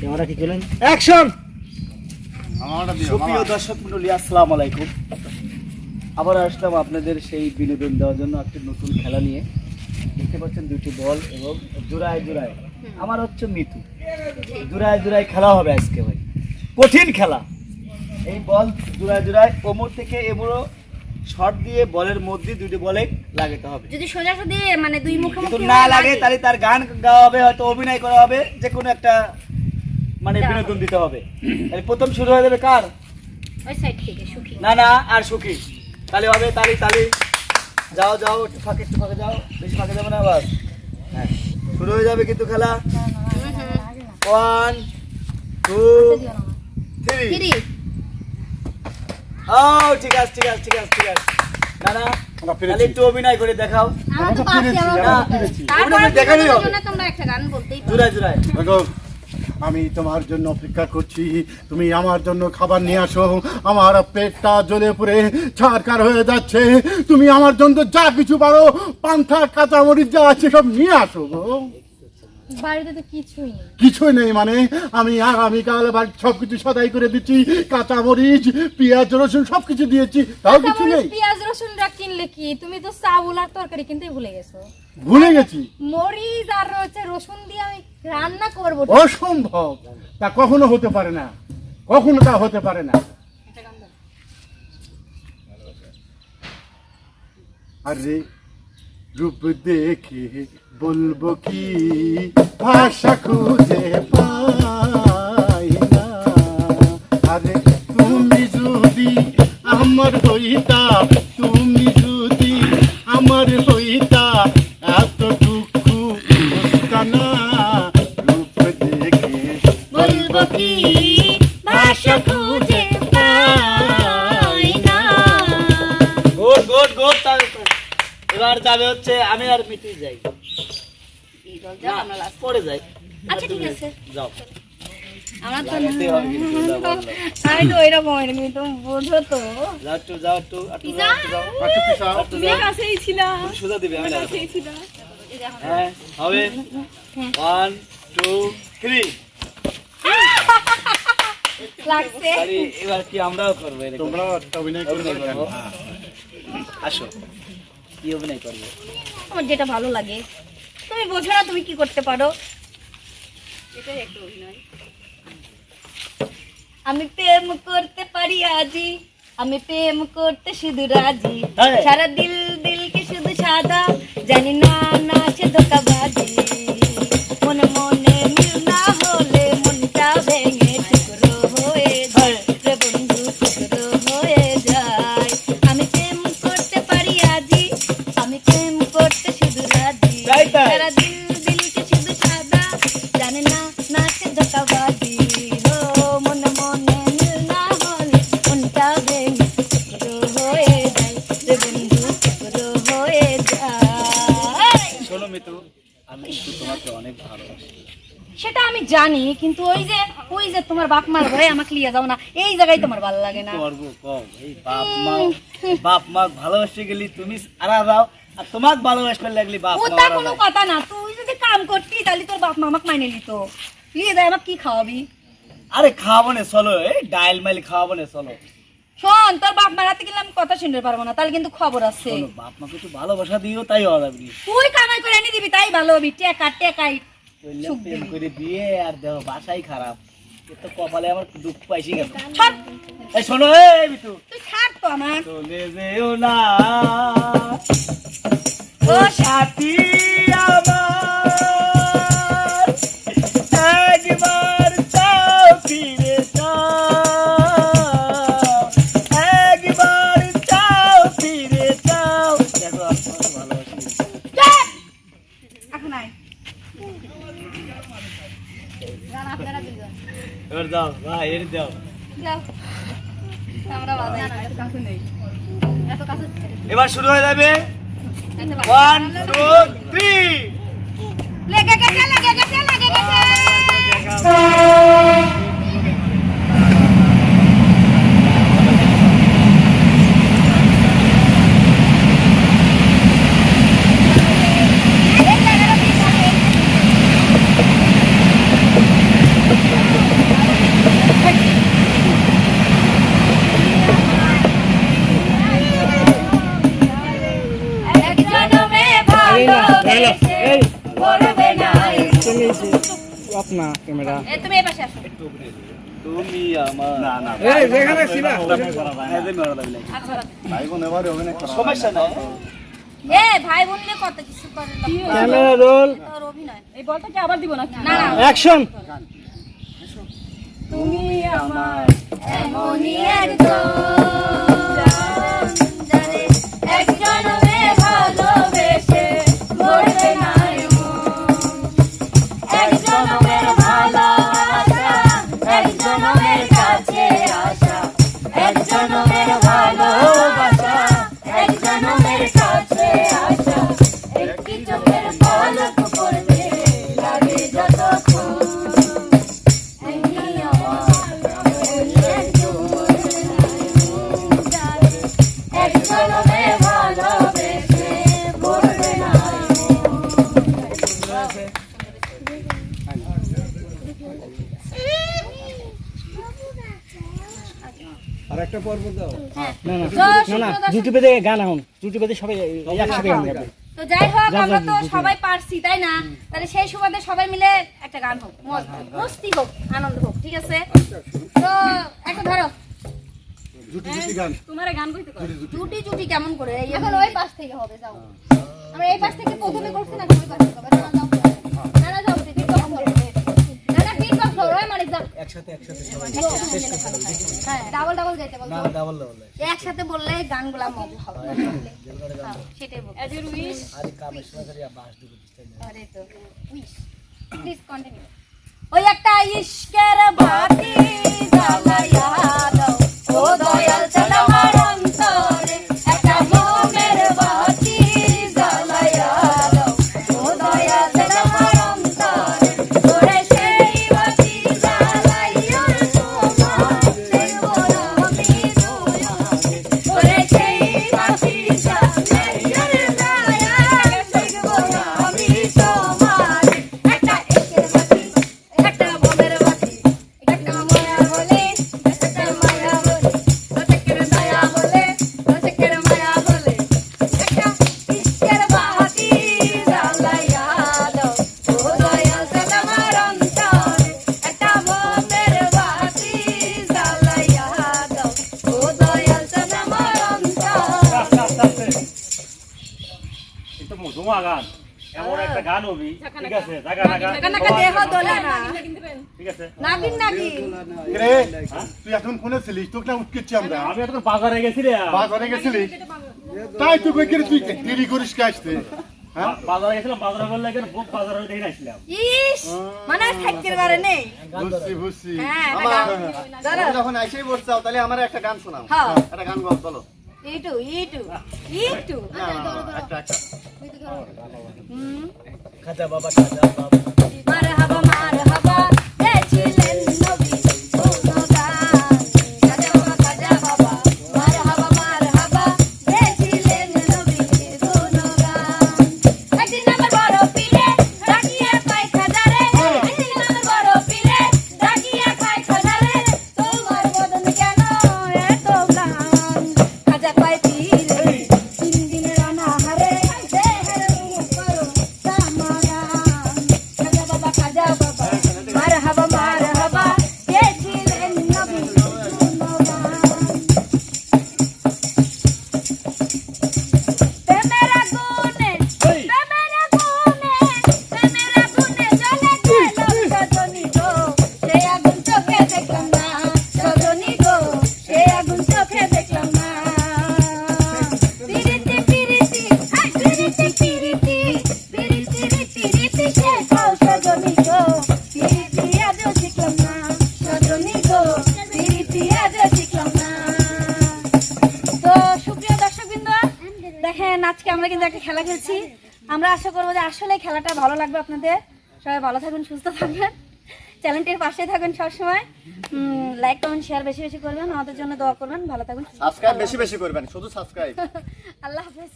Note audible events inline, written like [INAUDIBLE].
Camera কি করলেন? Action! সুপ্রিয় দর্শক মন্ডলী আসসালামু আলাইকুম। আবার আসলাম আপনাদের সেই বিনোদন দেওয়ার জন্য একটি নতুন খেলা নিয়ে। দেখতে পাচ্ছেন দুটি বল এবং জোড়ায় জোড়ায়। আমার হচ্ছে মিতু। জোড়ায় জোড়ায় খেলা হবে আজকে ভাই। কঠিন খেলা। এই বল জোড়ায় জোড়ায় ওমর থেকে এমরও শট দিয়ে বলের মধ্যে দুটি বলে লাগাতে হবে। যদি সোজাসুজি মানে দুই মুখে না লাগে তাহলে তার গান গাওয়া হবে হয়তো অভিনয় করা হবে যে কোনো একটা মানে বিনোদন দিতে হবে। তাহলে প্রথম শুরু হয়ে যাবে কার? ওই সাইড থেকে সুখী। না না আর সুখী। তাহলে হবে তালি তালি। যাও যাও একটু ফাঁকে একটু ফাঁকে যাও। বেশি ফাঁকে যাবে না আবার। হ্যাঁ শুরু হয়ে যাবে কিন্তু খেলা। ওয়ান টু থ্রি ও ঠিক আছে ঠিক আছে ঠিক আছে ঠিক আছে। না না তাহলে একটু অভিনয় করে দেখাও। বিনোদনের হবে। জুড়ায় জুড়ায়। দেখো আমি তোমার জন্য অপেক্ষা করছি। তুমি আমার জন্য খাবার নিয়ে আসো। আমার পেটটা জ্বলে পড়ে ছাড়কার হয়ে যাচ্ছে। তুমি আমার জন্য যা কিছু পারো পান্থা কাঁচামরিচ যা আছে সব নিয়ে আসো গো। বাড়িতে তো কিছুই নেই। কিছুই নেই মানে আমি আগামীকাল বাড়ি সব কিছু সদাই করে দিচ্ছি। কাঁচামরিচ পেঁয়াজ রসুন সব কিছু দিয়েছি তাও কিছু নেই। পেঁয়াজ রসুনটা কিনলে কি? তুমি তো চাউল আর তরকারি কিনতেই ভুলে গেছো। ভুলে গেছি। মরিচ আর হচ্ছে রসুন দিয়ে আমি রান্না করব। অসম্ভব। তা কখনো হতে পারে না। কখনো তা হতে পারে না। আরে, রূপ দেখে বলব কি, ভাষা খুঁজে পাই না। আরে, তুমি যদি আমার হইতা এবার যাবে হচ্ছে আমি আর মিটি যাই। পরে যাই। আচ্ছা ঠিক আছে। যাও। আমরা তো। আমি তো ওইরকম তুমি তো বোঝো তো। যাও একটু যাও একটু। কাছেই ছিলাম সোজা দিবে আমি লাগাবো। ছিলাম হ্যাঁ হবে। ওয়ান টু থ্রি লাগছে। এবার কি আমরাও করব এরকম? তোমরা অভিনয়। করব। আসো। কি অভিনয় করবে? আমার যেটা ভালো লাগে। তুমি বোঝো না তুমি কি করতে পারো। এটাই একটা অভিনয়। আমি প্রেম করতে পারি আজি আমি প্রেম করতে শুধু রাজি। সারা দিল দিল কি শুধু সাদা জানি না মনে আমি কিন্তু তোমাকে অনেক ভালোবাসি। সেটা আমি জানি কিন্তু ওই যে ওই যে তোমার বাপ মার ভয়ে আমাকে লিয়ে যাও না এই জায়গায় তোমার ভালো লাগে না। করব কম এই বাপ মা বাপ মা ভালোবাসতে গেলি তুমি আরা যাও আর তোমাক ভালোবাসতে লাগলি বাপ মা ওটা কোনো কথা না তুই যদি কাম করতি তাহলে তোর বাপ মা আমাকে মাইনে নিত। লিয়ে যায় আমাকে কি খাওয়াবি? আরে খাওয়াবো না চলো এই ডাইল মাইল খাওয়াবো না চলো। শোন তোর বাপ মার হাতে গেলে আমি কথা শুনতে পারব না তাহলে কিন্তু খবর আছে। শোনো বাপ মাকে একটু ভালোবাসা দিও তাই হওয়া যাবে তুই কামাই করে এনে দিবি তাই ভালো হবি টেকা টেকাই সুখ প্রেম করে বিয়ে আর দেহ বাসাই খারাপ। এ তো কপালে আমার দুঃখ পাইছি গেছে ছাড়। এই শোনো এই বিটু তুই ছাড় তো আমার। চলে যেও না। ও সাথী আমার। দাও। এবার শুরু হয়ে যাবে। ওয়ান টু থ্রি লেগে গেছে লেগে গেছে। লেগে গেছে। তুমি এই পাশে আসো। তুমি আমার না না। এই যেখানে ছিলা। এই যে মেয়েরা লাগলে। আচ্ছা ভাই বোন এবারে অভিনয় করা। সমস্যা নাই। এ ভাই বোন নিয়ে কত কিছু করে ক্যামেরা রোল। তোর অভিনয়। এই বলটা কি আবার দিব নাকি? না না। অ্যাকশন। তুমি আমার এমনই একজন না না না না ইউটিউবে দেখে গান এখন ইউটিউবে দেখে সবাই একসাথে গান গাবে। তো যাই হোক আমরা তো। সবাই পারছি তাই না? তাহলে সেই সুবাদে সবাই মিলে একটা গান হোক মস্তি হোক আনন্দ হোক ঠিক আছে? তো একটা ধরো। জুটি জুটি গান। তোমার গান কইতে জুটি জুটি। কেমন করে? এখন ওই পাশ থেকে হবে যাও। আমরা এই পাশ থেকে প্রথমে করছি না ওই পাশ থেকে যাও। হ্যাঁ ডাবল ডাবল গাইতে বলছো। না ডাবল ডাবল একসাথে বললে গানগুলা মজা হবে। হ্যাঁ, সেটাই বল এজ ইউ উইশ আরে কামের সময় করে বাস দিব আরে তো উইশ প্লিজ কন্টিনিউ ওই একটা ইশকের বাতি দাও। ও দয়াল গান এমন একটা গান হবি ঠিক আছে জায়গা জায়গা দেহ দোলা না ঠিক আছে। নাগিন নাগিন। রে তুই এখন কোনে ছিলিস তোকে না আমরা। আমি এখন বাজারে গেছি রে। বাজারে গেছিলি? তাই তুই কই তুই দেরি করিস কে আসতে? হ্যাঁ? বাজারে গেছিলাম বাজারে বললে এখানে বুক বাজারে দেখে আসলাম ইস মানে আর থাকতে পারে নেই। বুঝছি বুঝছি। হ্যাঁ আমার যখন আইসেই বসছাও তাহলে আমার একটা গান শোনাও। হ্যাঁ। একটা গান গাও চলো ইটু ইটু ইটু না না, না, একটা একটা হুম আজকে আমরা কিন্তু একটা খেলা খেলছি। আমরা আশা করব যে আসলে খেলাটা ভালো লাগবে আপনাদের। সবাই ভালো থাকুন সুস্থ থাকবেন চ্যানেলটির পাশে থাকবেন সবসময়। লাইক কমেন্ট শেয়ার বেশি বেশি করবেন। আমাদের জন্য দোয়া করবেন। ভালো থাকুন সাবস্ক্রাইব বেশি বেশি করবেন শুধু সাবস্ক্রাইব [LAUGHS] আল্লাহ হাফেজ।